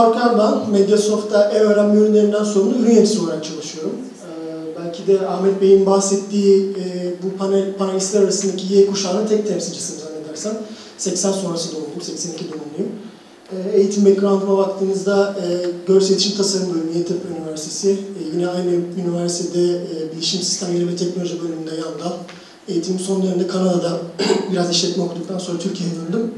Faruk Erdoğan. Medyasoft'ta e-öğrenme ürünlerinden sorumlu ürün yöneticisi olarak çalışıyorum. Ee, belki de Ahmet Bey'in bahsettiği e, bu panel panelistler arasındaki Y kuşağının tek temsilcisiyim zannedersem. 80 sonrası doğumluyum, 82 doğumluyum. Eğitim background'ıma baktığınızda e, Görsel İletişim Tasarım Bölümü Yeditepe Üniversitesi. E, yine aynı üniversitede e, Bilişim Sistemleri ve Teknoloji Bölümünde yanda. Eğitim son döneminde Kanada'da biraz işletme okuduktan sonra Türkiye'ye döndüm.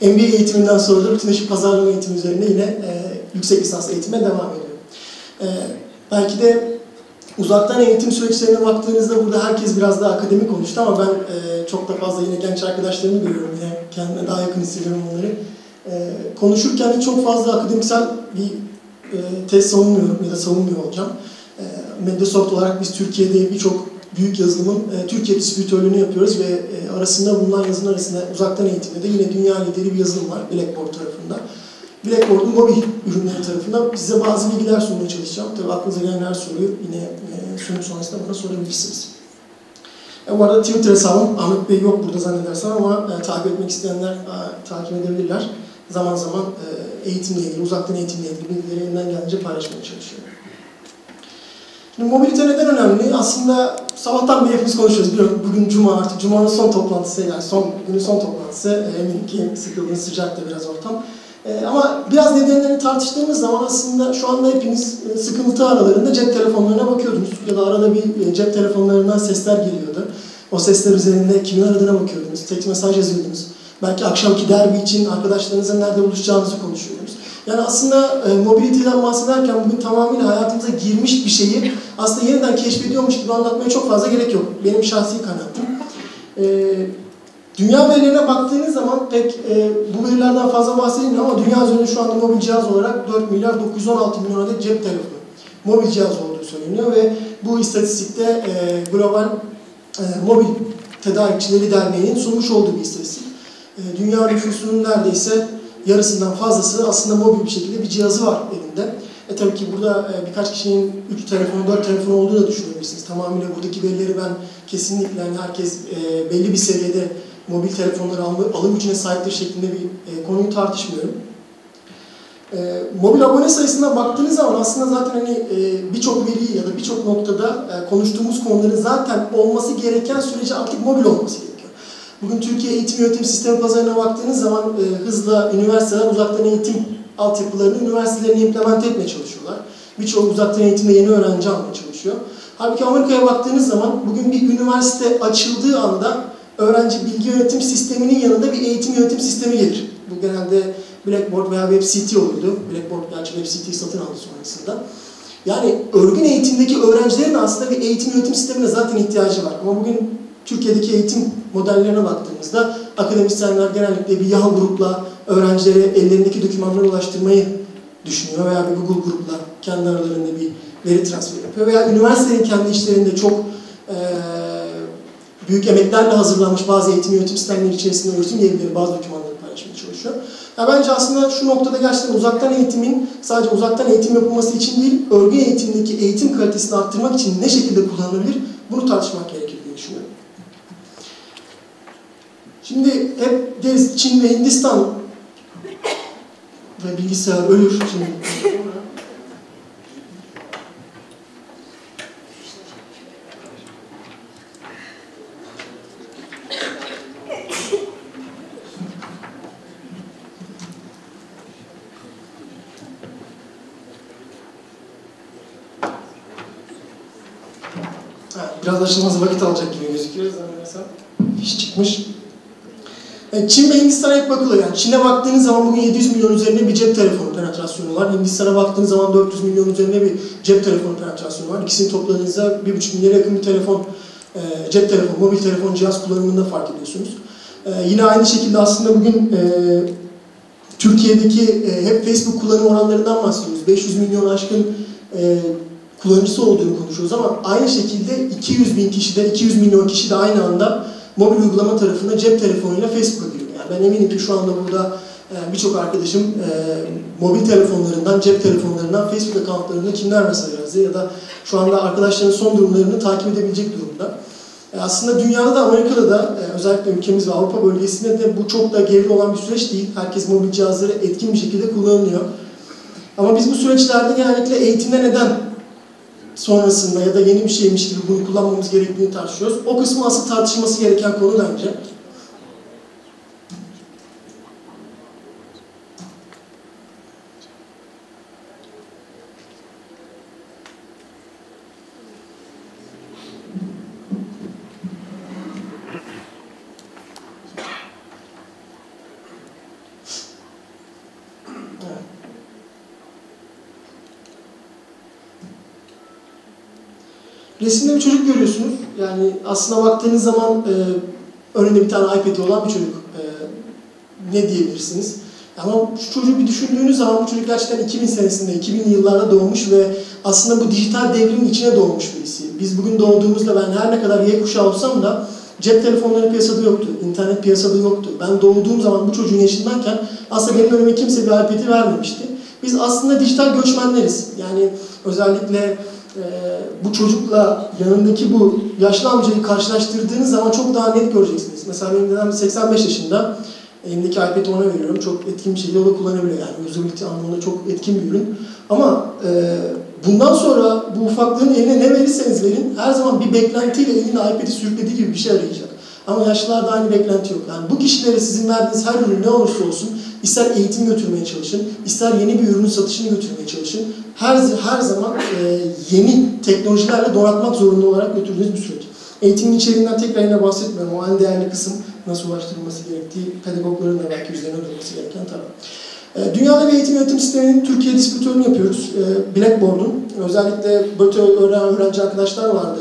MBA eğitiminden sonra da işi pazarlama eğitimi üzerine yine e, yüksek lisans eğitime devam ediyorum. E, belki de uzaktan eğitim süreçlerine baktığınızda burada herkes biraz daha akademik konuştu ama ben e, çok da fazla yine genç arkadaşlarımı görüyorum. Yine kendime daha yakın hissediyorum onları. E, konuşurken de çok fazla akademiksel bir e, tez savunmuyorum ya da savunmuyor olacağım. E, Medyasoft olarak biz Türkiye'de birçok büyük yazılımın e, Türkiye distribütörlüğünü yapıyoruz ve e, arasında bulunan yazılım arasında uzaktan eğitimde de yine dünya lideri bir yazılım var Blackboard tarafında. Blackboard'un mobil ürünleri tarafından size bazı bilgiler sunmaya çalışacağım. Tabii aklınıza gelen her soruyu yine e, sunum sonrasında bana sorabilirsiniz. E, bu arada Twitter hesabım Ahmet Bey yok burada zannedersem ama e, takip etmek isteyenler e, takip edebilirler. Zaman zaman e, eğitimle ilgili, uzaktan eğitimle ilgili bilgileri elinden geldiğince paylaşmaya çalışıyorum. Şimdi mobilite neden önemli? Aslında sabahtan beri hepimiz konuşuyoruz. Biliyorum bugün cuma artık cumanın son toplantısı yani son günün son toplantısı. E, eminim ki sıkıldığınız sıcak da biraz ortam. E, ama biraz nedenlerini tartıştığımız zaman aslında şu anda hepiniz e, sıkıntı aralarında cep telefonlarına bakıyordunuz. Ya da arada bir e, cep telefonlarından sesler geliyordu. O sesler üzerinde kimin aradığına bakıyordunuz. Tek mesaj yazıyordunuz. Belki akşamki derbi için arkadaşlarınızla nerede buluşacağınızı konuşuyordunuz. Yani aslında e, mobiliteden bahsederken bugün tamamıyla hayatımıza girmiş bir şeyi aslında yeniden keşfediyormuş gibi anlatmaya çok fazla gerek yok. Benim şahsi kanaatim. E, dünya verilerine baktığınız zaman pek e, bu verilerden fazla bahsedilmiyor ama dünya üzerinde şu anda mobil cihaz olarak 4 milyar 916 milyon adet cep telefonu mobil cihaz olduğu söyleniyor ve bu istatistikte e, global e, mobil tedarikçileri derneğinin sunmuş olduğu bir istatistik. E, dünya nüfusunun neredeyse yarısından fazlası aslında mobil bir şekilde bir cihazı var elinde. E tabii ki burada e, birkaç kişinin 3 telefon, 4 telefon olduğunu da düşünebilirsiniz. Tamamıyla buradaki verileri ben kesinlikle yani herkes e, belli bir seviyede mobil telefonları alma, alım gücüne sahiptir şeklinde bir e, konuyu tartışmıyorum. E, mobil abone sayısına baktığınız zaman aslında zaten hani e, birçok veriyi ya da birçok noktada e, konuştuğumuz konuların zaten olması gereken sürece artık mobil olması gerekiyor. Bugün Türkiye eğitim yönetim sistemi pazarına baktığınız zaman e, hızla üniversiteler uzaktan eğitim altyapılarını üniversitelerine implement etmeye çalışıyorlar. Birçok uzaktan eğitimde yeni öğrenci almaya çalışıyor. Halbuki Amerika'ya baktığınız zaman bugün bir üniversite açıldığı anda öğrenci bilgi yönetim sisteminin yanında bir eğitim yönetim sistemi gelir. Bu genelde Blackboard veya WebCT olurdu. Blackboard gerçi WebCT'yi satın aldı sonrasında. Yani örgün eğitimdeki öğrencilerin aslında bir eğitim yönetim sistemine zaten ihtiyacı var. Ama bugün Türkiye'deki eğitim modellerine baktığımızda akademisyenler genellikle bir Yahoo grupla öğrencilere ellerindeki dokümanları ulaştırmayı düşünüyor veya bir Google grupla kendi aralarında bir veri transferi yapıyor veya üniversitenin kendi işlerinde çok e, büyük emeklerle hazırlanmış bazı eğitim yönetim sistemleri içerisinde öğretim üyeleri bazı dokümanları paylaşmaya çalışıyor. Ya bence aslında şu noktada gerçekten uzaktan eğitimin sadece uzaktan eğitim yapılması için değil, örgün eğitimdeki eğitim kalitesini arttırmak için ne şekilde kullanılabilir bunu tartışmak gerekir diye düşünüyorum. Şimdi hep deriz Çin ve Hindistan ve bilgisayar ölür. Şimdi. Biraz açılması vakit alacak gibi gözüküyor zannedersem. İş çıkmış. Yani Çin ve Hindistan'a hep bakılıyor. Yani Çin'e baktığınız zaman bugün 700 milyon üzerinde bir cep telefonu penetrasyonu var. Hindistan'a baktığınız zaman 400 milyon üzerinde bir cep telefonu penetrasyonu var. İkisini topladığınızda 1,5 milyara yakın bir telefon, e, cep telefonu, mobil telefon cihaz kullanımında fark ediyorsunuz. E, yine aynı şekilde aslında bugün e, Türkiye'deki e, hep Facebook kullanım oranlarından bahsediyoruz. 500 milyon aşkın e, kullanıcısı olduğunu konuşuyoruz ama aynı şekilde 200 bin kişi de 200 milyon kişi de aynı anda mobil uygulama tarafında cep telefonuyla Facebook'a giriyor. Yani ben eminim ki şu anda burada e, birçok arkadaşım e, mobil telefonlarından, cep telefonlarından Facebook accountlarında kimler mesaj yazdı ya da şu anda arkadaşların son durumlarını takip edebilecek durumda. E, aslında dünyada da Amerika'da da özellikle ülkemiz ve Avrupa bölgesinde de bu çok da geri olan bir süreç değil. Herkes mobil cihazları etkin bir şekilde kullanıyor. Ama biz bu süreçlerde genellikle eğitimde neden sonrasında ya da yeni bir şeymiş gibi bunu kullanmamız gerektiğini tartışıyoruz. O kısmı asıl tartışılması gereken konu bence. Resimde bir çocuk görüyorsunuz. Yani aslına baktığınız zaman e, önünde bir tane iPad'i olan bir çocuk. E, ne diyebilirsiniz? Ama şu çocuğu bir düşündüğünüz zaman bu çocuk gerçekten 2000 senesinde, 2000'li yıllarda doğmuş ve aslında bu dijital devrimin içine doğmuş birisi. Biz bugün doğduğumuzda ben her ne kadar Y kuşağı olsam da cep telefonları piyasada yoktu, internet piyasada yoktu. Ben doğduğum zaman bu çocuğun yaşındayken aslında benim önüme kimse bir iPad'i vermemişti. Biz aslında dijital göçmenleriz. Yani özellikle e, bu çocukla yanındaki bu yaşlı amcayı karşılaştırdığınız zaman çok daha net göreceksiniz. Mesela benim dedem 85 yaşında. Elimdeki iPad'i ona veriyorum. Çok etkin bir şekilde o da kullanabiliyor. Yani usability anlamında çok etkin bir ürün. Ama e, bundan sonra bu ufaklığın eline ne verirseniz verin her zaman bir beklentiyle elinde iPad'i sürüklediği gibi bir şey arayacak. Ama yaşlılarda aynı beklenti yok. Yani bu kişilere sizin verdiğiniz her ürün ne olursa olsun ister eğitim götürmeye çalışın, ister yeni bir ürünün satışını götürmeye çalışın. Her her zaman e, yeni teknolojilerle donatmak zorunda olarak götürdüğünüz bir süreç. Eğitimin içeriğinden tekrar yine bahsetmiyorum. O en değerli kısım nasıl ulaştırılması gerektiği, pedagogların da belki üzerine durması gereken taraf. E, dünyada bir eğitim yönetim sisteminin Türkiye distribütörünü yapıyoruz. E, Blackboard'un. Özellikle BÖTÖ öğren öğrenci arkadaşlar vardı.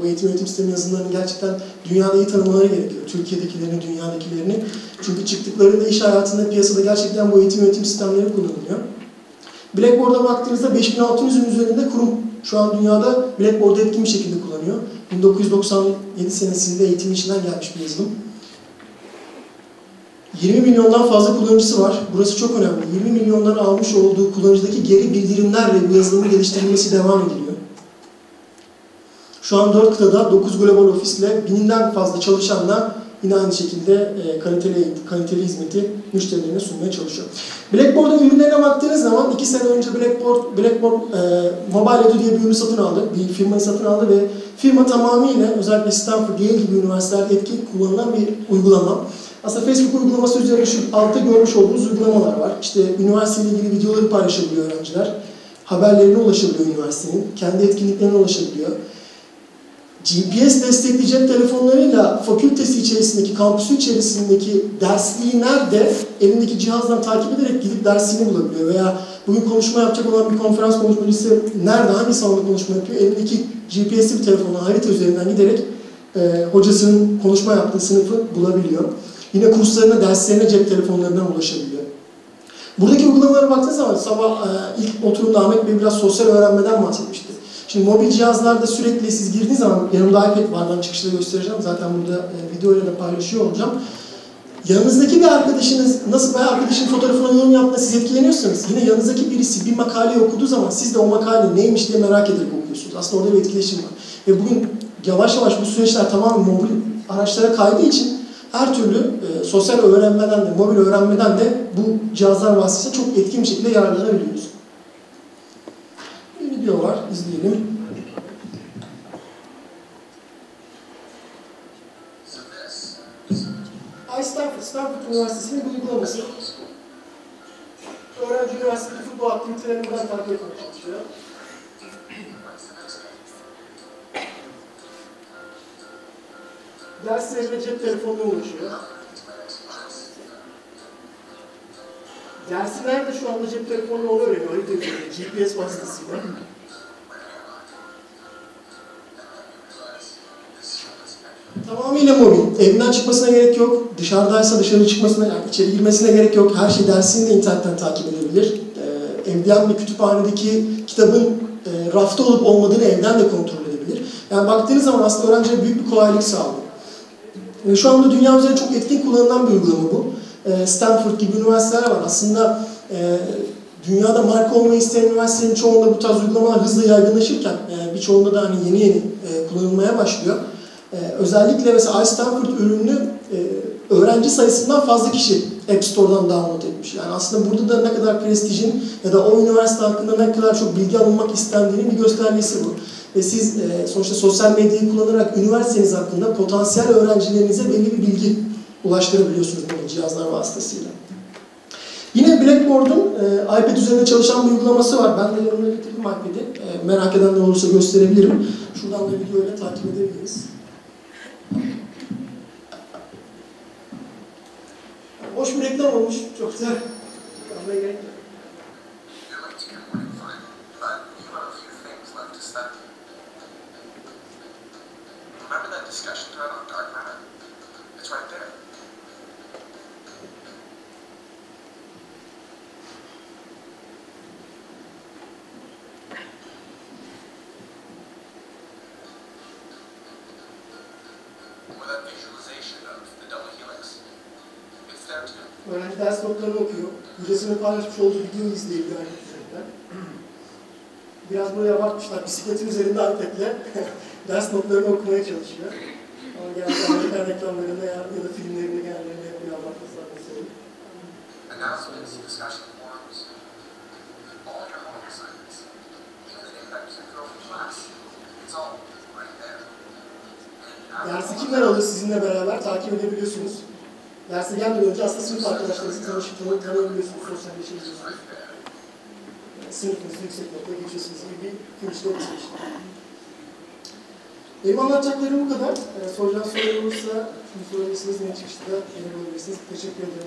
Bu eğitim yönetim sistemi yazılımlarını gerçekten dünyada iyi tanımaları gerekiyor. Türkiye'dekilerini, dünyadakilerini. Çünkü çıktıklarında iş hayatında, piyasada gerçekten bu eğitim yönetim sistemleri kullanılıyor. Blackboard'a baktığınızda 5600'ün üzerinde kurum şu an dünyada Blackboard'u etkin bir şekilde kullanıyor. 1997 senesinde eğitim içinden gelmiş bir yazılım. 20 milyondan fazla kullanıcısı var. Burası çok önemli. 20 milyonların almış olduğu kullanıcıdaki geri bildirimlerle bu yazılımın geliştirilmesi devam ediliyor. Şu an 4 kıtada 9 global ofisle bininden fazla çalışanla yine aynı şekilde e, kaliteli, kaliteli hizmeti müşterilerine sunmaya çalışıyor. Blackboard'un ürünlerine baktığınız zaman 2 sene önce Blackboard, Blackboard e, Mobile Edu diye bir ürünü satın aldı. Bir firmayı satın aldı ve firma tamamıyla özellikle Stanford, Yale gibi üniversitelerde etkin kullanılan bir uygulama. Aslında Facebook uygulaması üzerinde şu altta görmüş olduğunuz uygulamalar var. İşte üniversiteyle ilgili videoları paylaşabiliyor öğrenciler. Haberlerine ulaşabiliyor üniversitenin. Kendi etkinliklerine ulaşabiliyor. GPS destekli cep telefonlarıyla fakültesi içerisindeki, kampüsü içerisindeki dersliği nerede elindeki cihazdan takip ederek gidip dersini bulabiliyor. Veya bugün konuşma yapacak olan bir konferans konuşmacısı nerede, hangi salonda konuşma yapıyor, elindeki GPS'li bir telefonla harita üzerinden giderek e, hocasının konuşma yaptığı sınıfı bulabiliyor. Yine kurslarına, derslerine cep telefonlarından ulaşabiliyor. Buradaki uygulamalara baktığınız zaman sabah e, ilk oturumda Ahmet Bey biraz sosyal öğrenmeden bahsetmişti. Şimdi mobil cihazlarda sürekli siz girdiğiniz zaman, yanımda iPad var, ben çıkışta göstereceğim. Zaten burada e, videoyla da paylaşıyor olacağım. Yanınızdaki bir arkadaşınız, nasıl bir arkadaşın fotoğrafına yorum yaptığında siz etkileniyorsanız, yine yanınızdaki birisi bir makaleyi okuduğu zaman siz de o makale neymiş diye merak ederek okuyorsunuz. Aslında orada bir etkileşim var. Ve bugün yavaş yavaş bu süreçler tamamen mobil araçlara kaydığı için her türlü e, sosyal öğrenmeden de, mobil öğrenmeden de bu cihazlar vasıtasıyla çok etkin bir şekilde yararlanabiliyoruz. Var, izleyelim. Stanford, Stanford Üniversitesi'nin bir uygulaması. Öğrenci üniversitede futbol aktivitelerini buradan takip etmeye çalışıyor. Derslerine cep telefonuna ulaşıyor. Dersi nerede şu anda cep telefonuna onu öğreniyor. GPS vasıtasıyla. Tamamıyla mobil. Evinden çıkmasına gerek yok. Dışarıdaysa dışarı çıkmasına, yani içeri girmesine gerek yok. Her şey dersini de internetten takip edebilir. Ee, evden bir kütüphanedeki kitabın e, rafta olup olmadığını evden de kontrol edebilir. Yani baktığınız zaman aslında öğrencilere büyük bir kolaylık sağlıyor. E, şu anda dünya üzerinde çok etkin kullanılan bir uygulama bu. E, Stanford gibi üniversiteler var. Aslında e, dünyada marka olmayı isteyen üniversitelerin çoğunda bu tarz uygulamalar hızla yaygınlaşırken, e, birçoğunda da hani yeni yeni e, kullanılmaya başlıyor. Ee, özellikle mesela iStanford ürününü e, öğrenci sayısından fazla kişi App Store'dan download etmiş. Yani aslında burada da ne kadar prestijin ya da o üniversite hakkında ne kadar çok bilgi alınmak istendiğinin bir göstergesi bu. Ve siz e, sonuçta sosyal medyayı kullanarak üniversiteniz hakkında potansiyel öğrencilerinize belli bir bilgi ulaştırabiliyorsunuz bu cihazlar vasıtasıyla. Yine Blackboard'un e, iPad üzerinde çalışan bir uygulaması var. Ben de yanımda getirdim iPad'i. E, merak edenler olursa gösterebilirim. Şuradan da videoyla takip edebiliriz. Boş mürekler olmuş. Çok güzel. Kahve gerek yok. Remember that discussion thread on dark matter? It's right there. Öğrenci ders notlarını okuyor. Hocasının paylaşmış olduğu videoyu izleyebiliyor iPad üzerinden. Biraz buraya abartmışlar. Bisikletin üzerinde iPad'le ders notlarını okumaya çalışıyor. Ama genelde Amerikan reklamlarında ya, ya da filmlerinde genellikle yapıyor abartmasına söyleyeyim. announcements, discussion forums, all your homework assignments, even the name that you throw from class. It's all right there. And Dersi kimler alıyor sizinle beraber takip edebiliyorsunuz. Derse gelmeden önce aslında sınıf arkadaşlarınızı tanışıp tanı- tanıyabiliyorsunuz, sosyalleşebiliyorsunuz. Yani Sınıfınızı yüksek notla geçiyorsunuz gibi bir finişte bitmiş. Benim anlatacaklarım bu kadar. Ee, soracağınız sorular olursa sorabilirsiniz, ne çıkışta beni bulabilirsiniz. Teşekkür ederim.